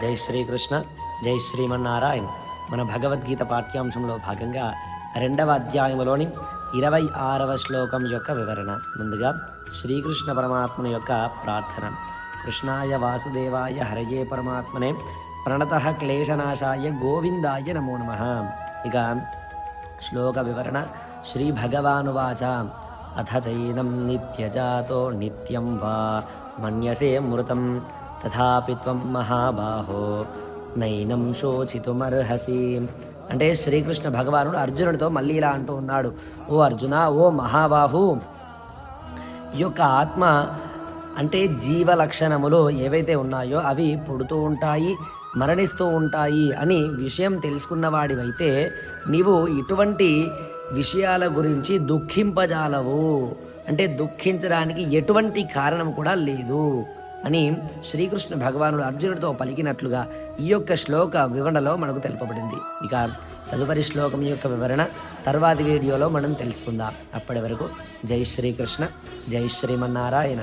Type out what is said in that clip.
జై శ్రీకృష్ణ జై శ్రీమన్నారాయణ. మన భగవద్గీత పాఠ్యాంశంలో భాగంగా రెండవ అధ్యాయంలోని ఇరవై ఆరవ శ్లోకం యొక్క వివరణ. ముందుగా శ్రీకృష్ణ పరమాత్మని యొక్క ప్రార్థన. కృష్ణాయ వాసుదేవాయ హరయే పరమాత్మనే ప్రణత క్లేశనాశాయ గోవిందాయ నమో నమ. ఇక శ్లోక వివరణ శ్రీ భగవానువాచ. అథ చైనం నిత్యజాతో నిత్యం వా మన్యసే మృతం. తథాపి త్వం మహాబాహో నైనం శోచితుమర్హసి. అంటే శ్రీకృష్ణ భగవానుడు అర్జునుడితో మళ్ళీ ఇలా అంటూ ఉన్నాడు ఓ అర్జున ఓ మహాబాహు ఈ యొక్క ఆత్మ అంటే జీవ లక్షణములు ఏవైతే ఉన్నాయో అవి పుడుతూ ఉంటాయి మరణిస్తూ ఉంటాయి అని విషయం తెలుసుకున్నవాడివైతే నీవు ఇటువంటి విషయాల గురించి దుఃఖింపజాలవు. అంటే దుఃఖించడానికి ఎటువంటి కారణం కూడా లేదు. అని శ్రీకృష్ణ భగవానుడు అర్జునుడితో పలికినట్లుగా ఈ యొక్క శ్లోక వివరణలో మనకు తెలుపబడింది. ఇక తదుపరి శ్లోకం యొక్క వివరణ తర్వాతి వీడియోలో మనం తెలుసుకుందాం. అప్పటి వరకు జై శ్రీకృష్ణ జై శ్రీమన్నారాయణ.